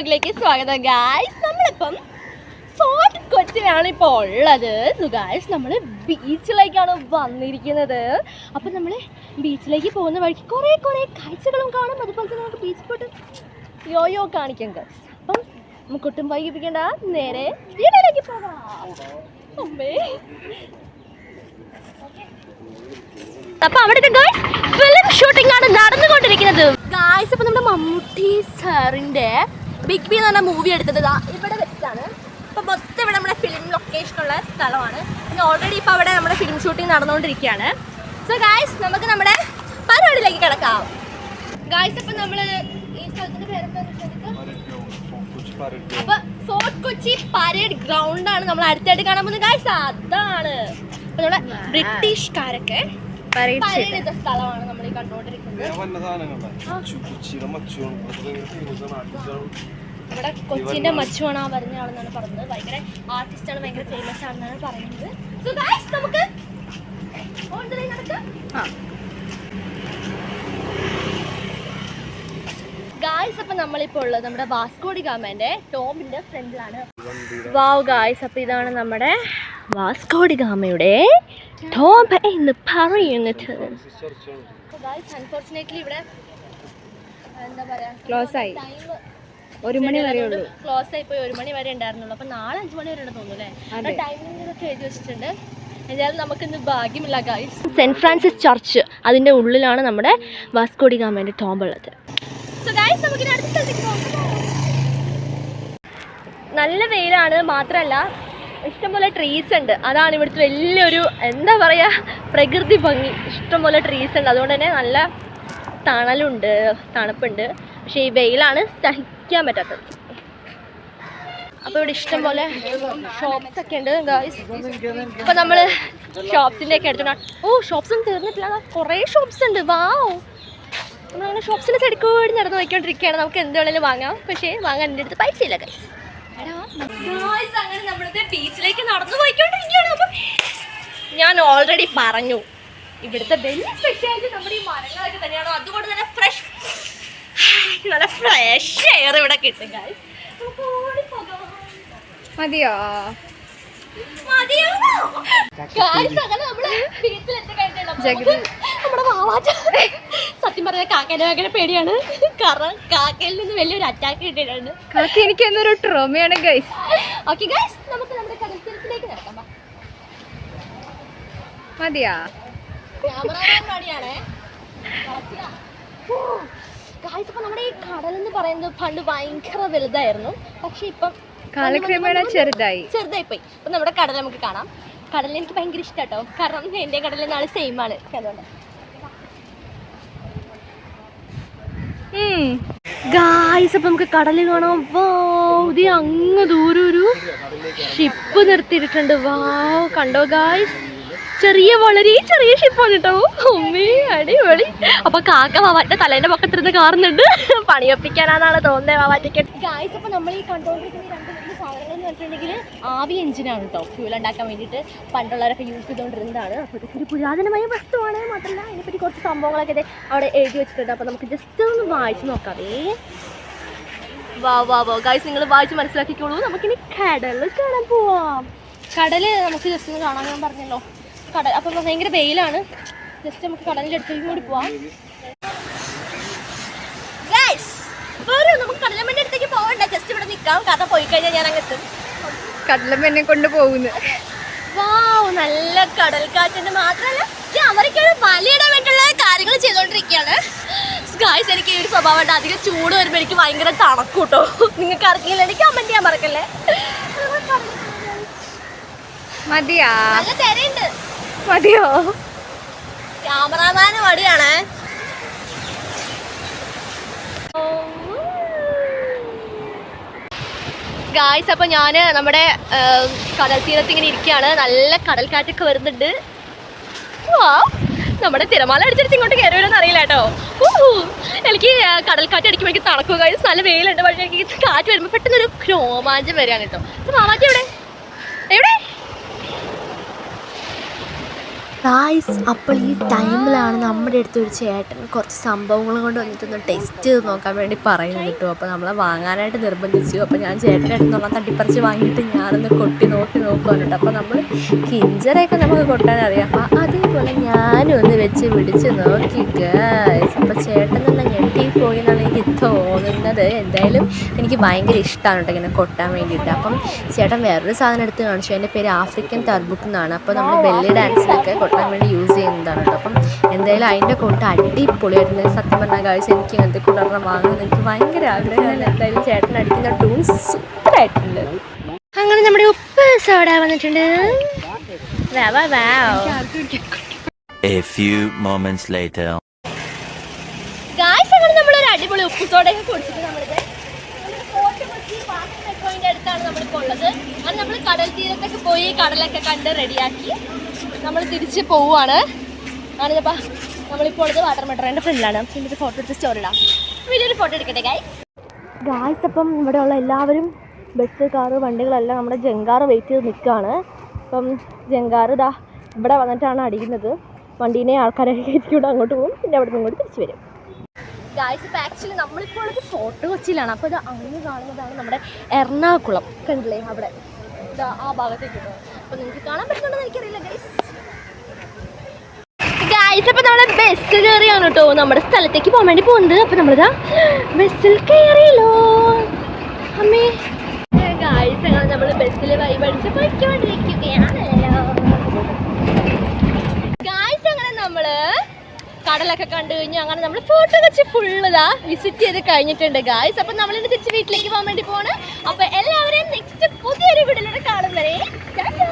വ്ലോഗിലേക്ക് സ്വാഗതം ഗായ്സ് നമ്മളിപ്പം ഫോർട്ട് കൊച്ചിയാണ് ഇപ്പോൾ ഉള്ളത്. ഗായ്സ് നമ്മൾ ബീച്ചിലേക്കാണ് വന്നിരിക്കുന്നത്. അപ്പം നമ്മൾ ബീച്ചിലേക്ക് പോകുന്ന വഴിക്ക് കുറേ കുറേ കാഴ്ചകളും കാണും. അതുപോലെ തന്നെ നമുക്ക് ബീച്ചിൽ പോയിട്ട് യോയോ കാണിക്കാം ഗൈസ് അപ്പം നമുക്ക് ഒട്ടും വൈകിപ്പിക്കേണ്ട. നേരെ വീടിലേക്ക് പോകാം. അമ്മേ. അപ്പൊ അവിടുത്തെ ഫിലിം ഷൂട്ടിംഗ് ആണ് നടന്നുകൊണ്ടിരിക്കുന്നത്. ഗായ്സ് അപ്പൊ നമ്മുടെ മമ്മൂട്ടി സാറിന്റെ ബിഗ് ബി എന്ന് പറഞ്ഞ മൂവി എടുത്തത് ഇവിടെ വെച്ചാണ് ഇപ്പൊ മൊത്തം ഇവിടെ നമ്മുടെ ഫിലിം ലൊക്കേഷനുള്ള സ്ഥലമാണ്. പിന്നെ ഓൾറെഡി ഇപ്പൊ അവിടെ നമ്മുടെ ഫിലിം ഷൂട്ടിംഗ് നടന്നുകൊണ്ടിരിക്കുകയാണ്. സോ ഗായ്സ് നമുക്ക് നമ്മുടെ പരിപാടിയിലേക്ക് കിടക്കാം. ഗായ്സ് അപ്പൊ നമ്മൾ ഈ സ്ഥലത്തിന്റെ പേരെന്താ അപ്പൊ ഫോർട്ട് കൊച്ചി പരേഡ് ഗ്രൗണ്ട് ആണ് നമ്മൾ അടുത്തായിട്ട് കാണാൻ പോകുന്നത്. ഗായ്സ് അതാണ്. അപ്പൊ നമ്മുടെ ബ്രിട്ടീഷുകാരൊക്കെ പരേഡ് സ്ഥലമാണ് നമ്മൾ ഈ കണ്ടുകൊണ്ടിരിക്കുന്നത്. ഇവിടെ കൊച്ചിന്റെ മച്ചുവാണ് ആ വരുന്ന ആളെന്നാണ് പറഞ്ഞത്. ഭയങ്കര ആർട്ടിസ്റ്റ് ആണ് ഭയങ്കര ഫേമസ് ആണെന്നാണ് പറയുന്നത്. സോ ഗൈസ് നമുക്ക്. ഗായ്സ് അപ്പൊ നമ്മളിപ്പോൾ ഉള്ളത് നമ്മുടെ വാസ്കോഡി ഗാമന്റെ ടോമിന്റെ ഫ്രണ്ടിലാണ് വാവ് ഗായ്സ് അപ്പൊ ഇതാണ് നമ്മുടെ വാസ്കോഡി ഗാമയുടെ ടോം എന്ന് പറയുന്നത്. ഗായ്സ് അൺഫോർച്ചുനേറ്റ്ലി ഇവിടെ എന്താ പറയാ ക്ലോസ് ആയി. ടൈം ഒരു മണി വരെ ഉള്ളൂ. ക്ലോസ് ആയി പോയി ഒരു മണി വരെ ഉണ്ടായിരുന്നുള്ളൂ. അപ്പൊ നാളെ അഞ്ചു മണി വരെ തോന്നുന്നു അല്ലേ. ടൈമിംഗ് ഒക്കെ എഴുതി വെച്ചിട്ടുണ്ട്. സെന്റ് ഫ്രാൻസിസ് ചർച്ച് അതിന്റെ ഉള്ളിലാണ് നമ്മുടെ വാസ്കോഡി സ്ഥലത്തേക്ക് പോകാം. നല്ല വെയിലാണ് മാത്രമല്ല ഇഷ്ടംപോലെ ട്രീസ് ഉണ്ട്. അതാണ് ഇവിടുത്തെ വലിയൊരു എന്താ പറയാ പ്രകൃതി ഭംഗി. ഇഷ്ടംപോലെ ട്രീസ് ഉണ്ട്. അതുകൊണ്ട് തന്നെ നല്ല തണലുണ്ട് തണുപ്പുണ്ട്. പക്ഷേ ഈ വെയിലാണ് സഹിക്കാൻ പറ്റാത്തത്. അപ്പോൾ ഇവിടെ ഇഷ്ടം പോലെ ഷോപ്സ് ഒക്കെ ഉണ്ട് ഗായ്സ് അപ്പോൾ നമ്മൾ ഒക്കെ എടുത്തോണ്ട് ഓ ഷോപ്സ് തീർന്നിട്ടില്ല. കുറേ ഷോപ്സ് ഉണ്ട്. വാവ് നമ്മളങ്ങനെ ഷോപ്സിന്റെ സൈഡിൽ കൂടി നടന്ന് പോയിക്കൊണ്ടിരിക്കുകയാണ്. നമുക്ക് എന്ത് വേണേലും വാങ്ങാം. പക്ഷേ വാങ്ങാൻ എന്റെ അടുത്ത് പൈസ ഇല്ല ഗൈസ് അങ്ങനെ നമ്മളിത് ബീച്ചിലേക്ക് നടന്നു പോയിക്കൊണ്ടിരിക്കുകയാണ്. അപ്പം ഞാൻ ഓൾറെഡി പറഞ്ഞു. ഇവിടുത്തെ വലിയ സ്പെഷ്യാലിറ്റി നമ്മുടെ ഈ മരങ്ങളൊക്കെ തന്നെയാണ്? അതുകൊണ്ട് തന്നെ ഫ്രഷ് നല്ല ഫ്രഷ് എയർ ഇവിടെ കിട്ടും മതിയോ? സത്യം പറഞ്ഞ കാക്കേനെ ഭയങ്കര പേടിയാണ്. കാരണം കാക്കയിൽ നിന്ന് വലിയൊരു അറ്റാക്ക് കിട്ടിയിട്ടുണ്ട്. കാക്ക എനിക്ക് എന്നൊരു ട്രോമയാണ് ഗൈസ് ഓക്കെ ഗൈസ് നമുക്ക് നമ്മുടെ കടൽത്തീരത്തിലേക്ക് നടക്കാം. മതിയാ? മടിയാണേ ഗായ്സ് ഇപ്പൊ നമ്മുടെ ഈ കടൽ എന്ന് പറയുന്നത് പണ്ട് ഭയങ്കര വലുതായിരുന്നു. പക്ഷെ ഇപ്പം കാലക്രമേണ ചെറുതായി ചെറുതായി. പോയി അപ്പൊ നമ്മുടെ കടൽ നമുക്ക് കാണാം. കടൽ എനിക്ക് ഭയങ്കര ഇഷ്ടാട്ടോ കാരണം എന്റെ കടലിൽ നാളെ സെയിം ആണ്. അതുകൊണ്ട്. ഗായ്സ് അപ്പൊ നമുക്ക് കാണാം. വാവ് ഇത് അങ്ങ് ദൂരെ ഒരു ഷിപ്പ് നിർത്തിയിട്ടുണ്ട്. വാ കണ്ടോ ഗായ്സ് ചെറിയ വളരെ ചെറിയ ഷിപ്പാണ് കേട്ടോ. ഉമ്മേ അടിപൊളി. അപ്പൊ കാക്ക വാവാറ്റ തലേന്റെ പക്കത്തിരുന്ന് കാറുന്നുണ്ട്. പണിയൊപ്പിക്കാനാണ് തോന്നുന്നത് വാവാറ്റയ്ക്ക് ഗായ്സ് അപ്പൊ നമ്മൾ ഈ കണ്ടോണ്ടിരിക്കുന്ന ഈ രണ്ട് സാധനങ്ങൾ എന്ന് പറഞ്ഞിട്ടുണ്ടെങ്കിൽ ആവി എഞ്ചിനാണ് കേട്ടോ. ഫ്യൂൽ ഉണ്ടാക്കാൻ വേണ്ടിട്ട് പണ്ടുള്ളവരൊക്കെ യൂസ് ചെയ്തുകൊണ്ടിരുന്നതാണ് അപ്പോൾ ഇതൊക്കെ ഒരു പുരാതനമായ വസ്തുവാണ് മാത്രമല്ല അതിനെപ്പറ്റി കുറച്ച് സംഭവങ്ങളൊക്കെ അവിടെ എഴുതി വെച്ചിട്ടുണ്ട്. അപ്പോൾ നമുക്ക് ജസ്റ്റ് ഒന്ന് വായിച്ച് നോക്കാവേ വാ വാ വാ. ഗായ്സ് നിങ്ങൾ വായിച്ച് മനസ്സിലാക്കിക്കോളൂ. നമുക്കിനി കടൽ കാണാൻ പോവാം. കടൽ നമുക്ക് ജസ്റ്റ് ഒന്ന് കാണാൻ ഞാൻ പറഞ്ഞല്ലോ. കടൽ അപ്പം ഭയങ്കര വെയിലാണ്. ജസ്റ്റ് നമുക്ക് കടലിന്റെ അടുത്തേക്ക് കൂടി പോവാം. നമുക്ക് കടലമ്മന്റെ അടുത്തേക്ക് പോകണ്ട ജസ്റ്റ് ഇവിടെ നിൽക്കാം. കഥ പോയി കഴിഞ്ഞാൽ ഞാൻ അങ്ങ് എത്തും. കടലം കൊണ്ട് പോകുന്നു. വാവ് നല്ല കടൽക്കാറ്റുണ്ട് മാത്രമല്ല ഈ അമേരിക്കയുടെ വലയിടാൻ വേണ്ടിയുള്ള കാര്യങ്ങൾ ചെയ്തുകൊണ്ടിരിക്കുകയാണ്. ഗായ്സ് എനിക്ക് ഈ ഒരു സ്വഭാവം അധികം ചൂട് വരുമ്പോൾ എനിക്ക് ഭയങ്കര തണുക്കും കേട്ടോ നിങ്ങൾക്ക് അറിയില്ല എനിക്ക് കമന്റ് ചെയ്യാൻ മറക്കല്ലേ? മതിയാ. നല്ല തിരയുണ്ട്. മതിയോ ക്യാമറാമാന് മടിയാണേ. ഗായ്സ് അപ്പോൾ ഞാൻ നമ്മുടെ കടൽ തീരത്ത് ഇങ്ങനെ ഇരിക്കുകയാണ് നല്ല കടൽക്കാറ്റൊക്കെ വരുന്നുണ്ട്. വാ നമ്മുടെ തിരമാല അടിച്ചടിച്ച് ഇങ്ങോട്ട് കയറി വരുമെന്ന് അറിയില്ല കേട്ടോ. എനിക്ക് കടൽക്കാറ്റ് അടിക്കുമ്പോൾ എനിക്ക് തണുക്കുക ഗായ്സ് നല്ല വെയിലുണ്ട്. പക്ഷേ എനിക്ക് കാറ്റ് വരുമ്പോൾ പെട്ടെന്ന് ഒരു രോമാഞ്ചം വരികയാണ് കേട്ടോ. മാമാറ്റി എവിടെ? എവിടെ? ഗായ്സ് അപ്പോൾ ഈ ടൈമിലാണ് നമ്മുടെ അടുത്ത് ഒരു ചേട്ടൻ കുറച്ച് സംഭവങ്ങൾ കൊണ്ട് വന്നിട്ടൊന്ന് ടെസ്റ്റ് ചെയ്ത് നോക്കാൻ വേണ്ടി പറയുന്നത് കേട്ടോ. അപ്പോൾ നമ്മളെ വാങ്ങാനായിട്ട് നിർബന്ധിച്ചു. അപ്പോൾ ഞാൻ ചേട്ടന്റെ അടുത്ത് നമ്മളെ തട്ടിപ്പറിച്ച് വാങ്ങിയിട്ട് ഞാനൊന്ന് കൊട്ടി നോക്കി നോക്കുവാനുണ്ട് അപ്പോൾ നമ്മൾ കിഞ്ചറൊക്കെ നമുക്ക് കൊട്ടാൻ അറിയാം. അപ്പോൾ അതേപോലെ ഞാനും ഒന്ന് വെച്ച് പിടിച്ച് നോക്കി ഗായ്സ് അപ്പോൾ ചേട്ടൻ തന്നെ ഞെട്ടിപ്പോയി. തോന്നുന്നത് എന്തായാലും എനിക്ക് ഭയങ്കര ഇഷ്ടമാണ് കേട്ടോ ഇങ്ങനെ കൊട്ടാൻ വേണ്ടിയിട്ട്. അപ്പം ചേട്ടൻ വേറൊരു സാധനം എടുത്ത് കാണിച്ചു. അതിന്റെ പേര് ആഫ്രിക്കൻ തർബുക്ക് എന്നാണ്. അപ്പോൾ നമ്മൾ ബെല്ലി ഡാൻസിലൊക്കെ കൊട്ടാൻ വേണ്ടി യൂസ് ചെയ്യുന്നതാണ് കേട്ടോ. അപ്പം എന്തായാലും അതിന്റെ കൊട്ട് അടിപൊളിയായിരുന്നു സത്യം പറഞ്ഞാൽ കാഴ്ച എനിക്ക് ഇങ്ങനത്തെ കൊണ്ടെണ്ണം വാങ്ങുന്നത് എനിക്ക് ഭയങ്കര ആഗ്രഹമാണ്. എന്തായാലും ചേട്ടൻ അടിക്കുന്ന ടൂൺ സൂപ്പറായിട്ടുണ്ട്. അങ്ങനെ നമ്മുടെ ഉപ്പ് സോഡ വന്നിട്ടുണ്ട്. വാ, വാ, വാ. A few moments later. സോഡയൊക്കെ കുടിച്ചിട്ട് നമ്മളിത് കൊച്ചി അടുത്താണ് നമ്മളിപ്പോൾ ഉള്ളത്. അത് നമ്മൾ കടൽ തീരത്തൊക്കെ പോയി കടലൊക്കെ കണ്ട് റെഡിയാക്കി നമ്മൾ തിരിച്ച് പോവുകയാണ് ഞാനിതപ്പോൾ നമ്മളിപ്പോൾ ഉള്ളത് വാട്ടർ മെട്രോയിന്റെ ഫ്രണ്ടിലാണ്. എന്നിട്ട് ഫോട്ടോ എടുത്ത് സ്റ്റോറി ഇടാം. വലിയൊരു ഫോട്ടോ എടുക്കട്ടെ ഗായ് ഗായ്സ് അപ്പം ഇവിടെയുള്ള എല്ലാവരും ബസ് കാറ് വണ്ടികളെല്ലാം നമ്മുടെ ജങ്കാറ് വെയിറ്റ് ചെയ്ത് നിൽക്കുകയാണ് അപ്പം ജങ്കാറ് ഇതാ ഇവിടെ വന്നിട്ടാണ് അടിക്കുന്നത്. വണ്ടീനെ ആൾക്കാരൊക്കെ കയറ്റിക്കൂടെ അങ്ങോട്ട് പോകും. പിന്നെ അവിടെ നിന്ന് ഇങ്ങോട്ട് തിരിച്ചു വരും. ഗായ്സ് ഇപ്പം ആക്ച്വലി നമ്മളിപ്പോൾ ഉള്ളത് ഫോർട്ട് കൊച്ചിയിലാണ് അപ്പോൾ ഇത് അങ്ങ് കാണുന്നതാണ് നമ്മുടെ എറണാകുളം. കണ്ടില്ലേ? അവിടെ. ആ ഭാഗത്തേക്ക് അപ്പോൾ നിങ്ങൾക്ക് കാണാൻ പറ്റുന്നുണ്ടെന്ന് എനിക്കറിയില്ല ഗൈസ് ഗായ്സ് അപ്പോൾ നമ്മൾ ബസ് കയറിയാണ് കേട്ടോ നമ്മുടെ സ്ഥലത്തേക്ക് പോകാൻ വേണ്ടി പോകുന്നത്. അപ്പോൾ നമ്മളിതാ ബസ്സിൽ കയറിയല്ലോ. അമ്മേ. ഗായ്സ് നമ്മൾ ബസ്സിൽ വൈബടിച്ച് പോയിക്കൊണ്ടിരിക്കുകയാണല്ലോ ഗായ്സ് അങ്ങനെ നമ്മൾ കടലൊക്കെ കണ്ടു കഴിഞ്ഞു. അങ്ങനെ നമ്മൾ ഫോട്ടോ വെച്ച് ഫുള്ളതാ വിസിറ്റ് ചെയ്ത് കഴിഞ്ഞിട്ടുണ്ട് ഗായ്സ് അപ്പം നമ്മൾ ഇനി തിരിച്ച് വീട്ടിലേക്ക് പോകാൻ വേണ്ടി പോണ്. അപ്പൊ എല്ലാവരെയും നെക്സ്റ്റ് പുതിയൊരു വീട്ടിലൂടെ കാണും വരെ. ടാറ്റാ.